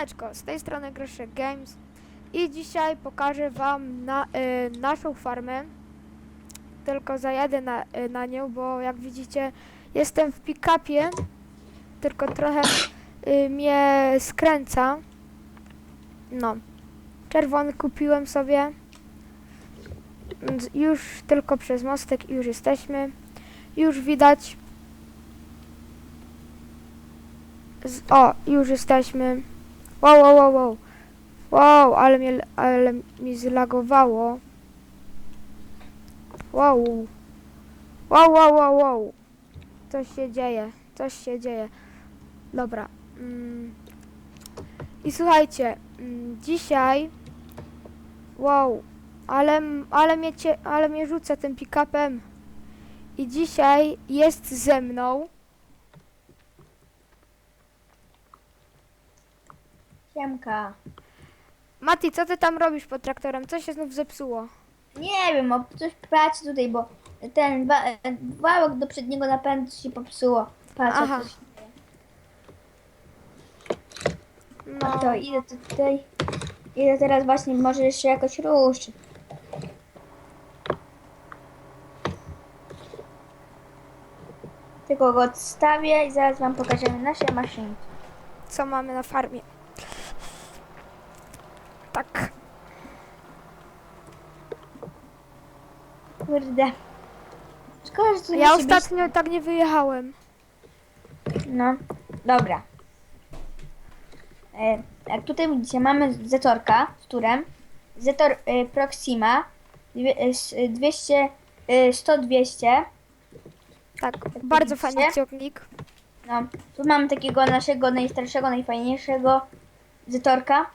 Siemaneczko, z tej strony Greszek Games i dzisiaj pokażę wam na, y, naszą farmę. Tylko zajadę na, y, na nią, bo jak widzicie jestem w pick-upie, tylko trochę y, mnie skręca. No, czerwony kupiłem sobie. Już tylko przez mostek już jesteśmy. Już widać. O, już jesteśmy. Wow, wow, wow, wow. Wow, ale mnie, ale mi zlagowało. Wow. Wow, wow, wow, wow. Coś się dzieje, coś się dzieje. Dobra. Mm. I słuchajcie, mm, dzisiaj... Wow, ale, ale, mnie ale mnie rzuca tym pick-upem. I dzisiaj jest ze mną... Siemka. Mati, co ty tam robisz pod traktorem? Co się znów zepsuło? Nie wiem, o coś pracy tutaj, bo ten wa- e, wałek do przedniego napędu się popsuło. Patrz, Aha. dzieje. No, To idę tutaj. Idę teraz właśnie, może jeszcze jakoś ruszy. Tylko go odstawię i zaraz wam pokażemy nasze maszynki. co mamy na farmie? Tak. Kurde. Szkoda, że tu Ja musi być- ostatnio tak nie wyjechałem. No, dobra. E, jak tutaj widzicie, mamy Zetorka z turem. Zetor e, Proxima dwie, e, s- e, 200, e, 100 200. Tak, bardzo widzicie? fajny ciągnik. No, tu mamy takiego naszego najstarszego, najfajniejszego Zetorka.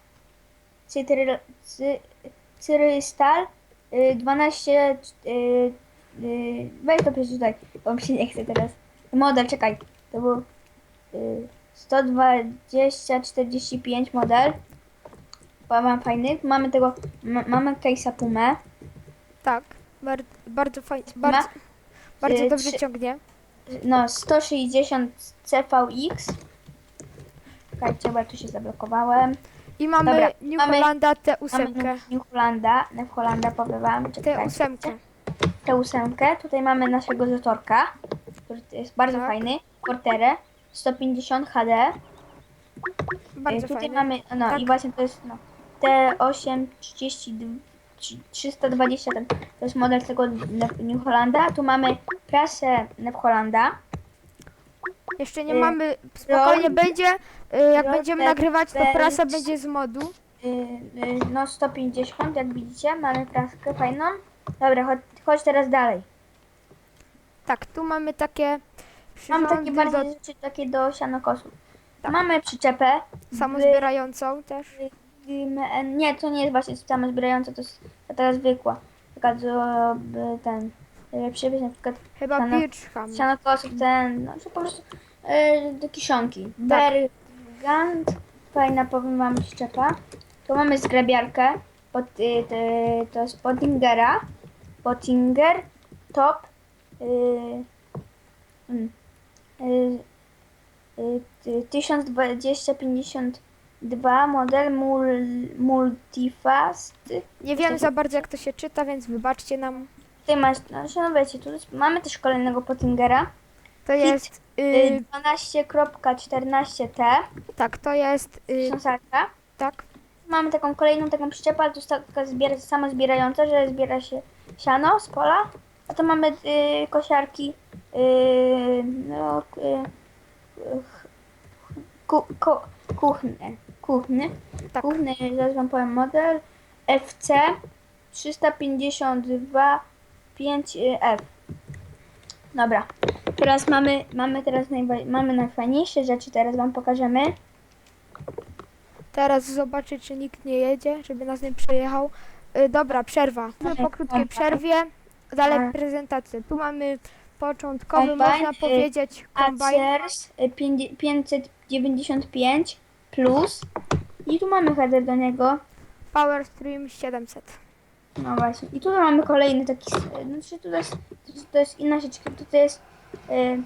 Cytry, cy, Cyrystal y, 12 y, y, weź to przeczytaj, bo mi się nie chce teraz. Model, czekaj, to był y, 120 45 model. Mam fajny. Mamy tego, ma, mamy case'a Pumę. Tak, bar, bardzo fajny, bardzo, bardzo y, dobrze trzy- ciągnie. No, 160 CVX. Czekajcie, bo ja tu się zablokowałem. I mamy Dobra, New mamy- Hollanda Mamy T8. New Hollanda, New Hollanda powywam, czekajcie. T8. T8. Tutaj mamy naszego Zetorka, który jest bardzo Tak. fajny. Quarterę, 150 HD. Bardzo Y, tutaj fajny. mamy, no Tak. i właśnie to jest no, T8 32, 320, ten, to jest model tego Ne- New Hollanda. Tu mamy prasę New Hollanda. Jeszcze nie y, mamy, spokojnie będzie, y, jak będziemy nagrywać, to prasa będzie z modu. Y, y, no 150, jak widzicie, mamy praskę fajną. Dobra, chodź, chodź teraz dalej. Tak, tu mamy takie Mam takie bardziej do rzeczy takie do sianokosu. Tak. Mamy przyczepę. samozbierającą też. GMN. Nie, to nie jest właśnie samozbierająca, to jest taka zwykła. Taka do by ten przywieźć na przykład Chyba Siano- Birchham. sianokosów, ten, no że po prostu e, do kiszonki. Tak. Bergant, fajna powiem wam przyczepa. Tu mamy zgrabiarkę, pod, y, te, to jest Pottingera, Pottinger, Top, y, y, y, y, 1020-52 model mul, Multifast. Nie wiem za bardzo jak to się czyta, więc wybaczcie nam. Tutaj masz, no, wiecie, tu mamy też kolejnego Pottingera. To jest, Y, y, 12.14T, tak, to jest, y, książarka. tak, Mamy taką kolejną taką przyczepę, ale to jest taka zbiera, sama zbierająca, że zbiera się siano z pola. A to mamy y, kosiarki, y, no, y, ku, ku, kuchny, kuchny, tak. kuchny, zaraz wam powiem model, FC 352 5F. Dobra, teraz mamy, mamy teraz mamy najfajniejsze rzeczy, teraz wam pokażemy. Teraz zobaczyć, czy nikt nie jedzie, żeby nas nie przejechał. Y, dobra, przerwa. Po krótkiej przerwie, dalej Tak. prezentacja. Tu mamy początkowy, można y, powiedzieć, kombajn. Acers y, pięć- 595 plus. I tu mamy header do niego. Power Stream 700. No właśnie. I tu mamy kolejny taki. Znaczy to jest, to jest inna sieczka. To jest, y,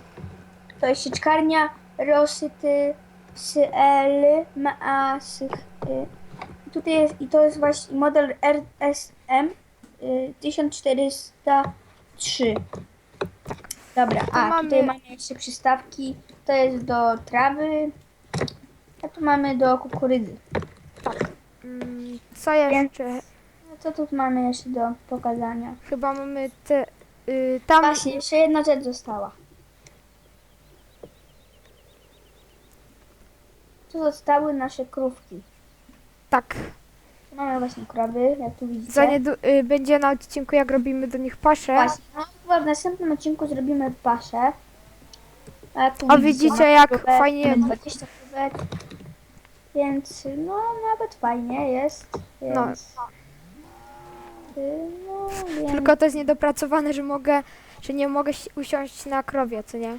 to jest sieczkarnia rozsyty CL MAS. Y, tutaj jest, i to jest właśnie model RSM y, 1403. Dobra, Tu a mamy- tutaj mamy jeszcze przystawki. To jest do trawy, a tu mamy do kukurydzy. Mm, co jeszcze? No co tu mamy jeszcze do pokazania? Chyba mamy te... Y, tam... Właśnie, jeszcze jedna rzecz została. Tu zostały nasze krówki. Tak. Mamy właśnie krowy, jak tu widzicie. Za y, będzie na odcinku, jak robimy do nich paszę. Właśnie, no chyba w następnym odcinku zrobimy paszę. A jak tu A widzicie, jak krówek, fajnie- mamy 20 krówek. Więc no nawet fajnie jest. Więc, No. No, Tylko to jest niedopracowane, że mogę, że nie mogę si- usiąść na krowie, co nie?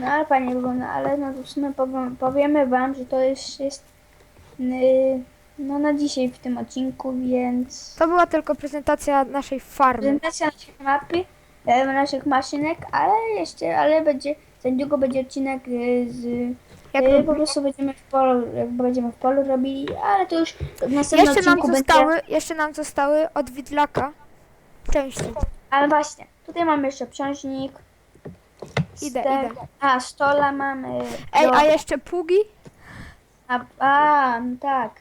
no ale fajnie wygląda, ale no w sumie powiem, powiemy wam, że to już jest y, no na dzisiaj w tym odcinku, więc To była tylko prezentacja naszej farmy. prezentacja naszej mapy, e, naszych maszynek, ale jeszcze, ale będzie, za niedługo będzie odcinek y, z Jak rob- po prostu będziemy w polu, jak będziemy w polu robili, ale to już w następnym Jeszcze nam odcinku zostały, będzie. jeszcze nam zostały od widlaka części. Ale właśnie, tutaj mamy jeszcze obciążnik. Idę, idę. A, stola mamy. Ej, a jeszcze pługi? a, a tak.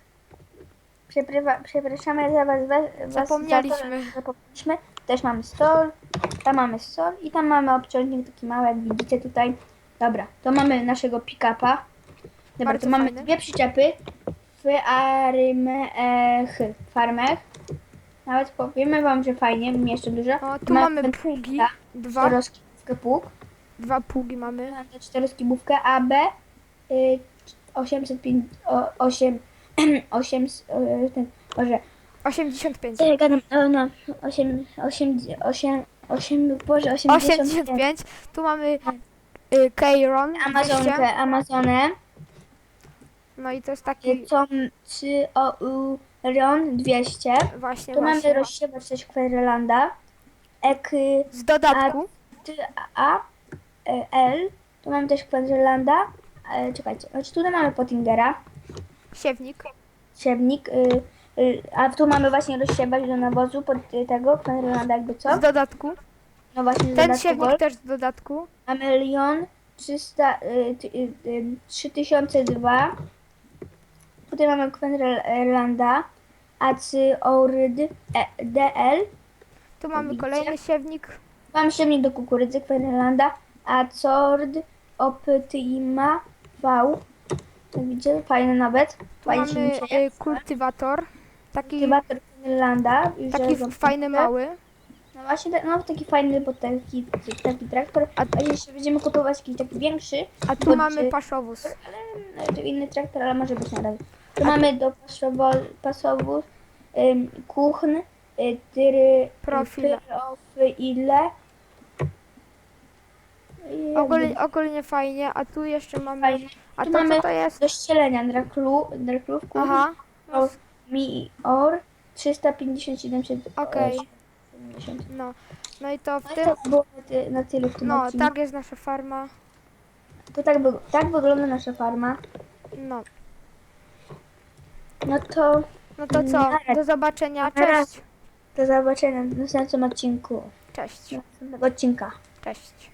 Przeprywa, przepraszamy za was, was was Zapomnieliśmy. Za to, że zapomnieliśmy. Też mamy stol, tam mamy stol i tam mamy obciążnik taki mały, jak widzicie tutaj. Dobra, to mamy naszego pick-upa. Dobra, Bardzo to mamy dwie przyczepy w Arymech farmach. Nawet powiemy wam, że fajnie, mnie jeszcze dużo. O, tu mamy pługi. Dwa, Czteroskibówkę pług. dwa pługi mamy. Mamy czteroskibówkę AB y, 805, o, 8, 8, y, ten, może, 85. co ja gadam, o, no, 8, 8, 8, 8, boże, 85. 85. Tu mamy y, Keyron. 200. Amazonkę, Amazonę, No i to jest y, taki com 3 OU Rion 200. właśnie, Tu mamy właśnie. rozsiewacz też Querylanda, ek Z dodatku. A, e, L, tu mamy też Querylanda, e, czekajcie, znaczy tutaj mamy Pottingera, Siewnik. siewnik, y, y, a tu mamy właśnie rozsiewacz do nawozu pod y, tego, Querylanda jakby co, Z dodatku. no właśnie z Ten dodatku siewnik Gold. też z dodatku. Mamy Lyon 300, y, ty- y, y, 3002, tutaj mamy Querylanda, Acy Ouryd e, DL, Tu mamy Widzicie? kolejny siewnik. Mam siewnik do kukurydzy Querylanda, a Cord Optima V. Jak widzicie, fajny nawet. Tu Fajnie się mamy y, kultywator. Taki, Kultywator Querylanda. Już taki fajny, mały. No właśnie, tak- no taki fajny, bo taki, taki traktor. A- A jeszcze będziemy kupować jakiś taki większy, A tu Bo mamy czy- paszowóz. ale to inny traktor, ale może być na razie. Tu mamy do pasowo- pasowóz ym, kuchn, y, tyry, Profile. profile. I jakby Ogólnie, ogólnie fajnie. A tu jeszcze mamy... fajnie. A Tu to mamy co to jest? do ścielenia draklu, draklów kuchni. Aha. Mi or 357 Okej. No. No i to w No i tym... to było na, ty, na tyle w tym No, odcinku. tak jest nasza farma. To tak, by, tak wygląda nasza farma. No. No to No to co? Do zobaczenia. Na razie. Cześć. do zobaczenia w następnym odcinku. Cześć. Następnego odcinka. Cześć.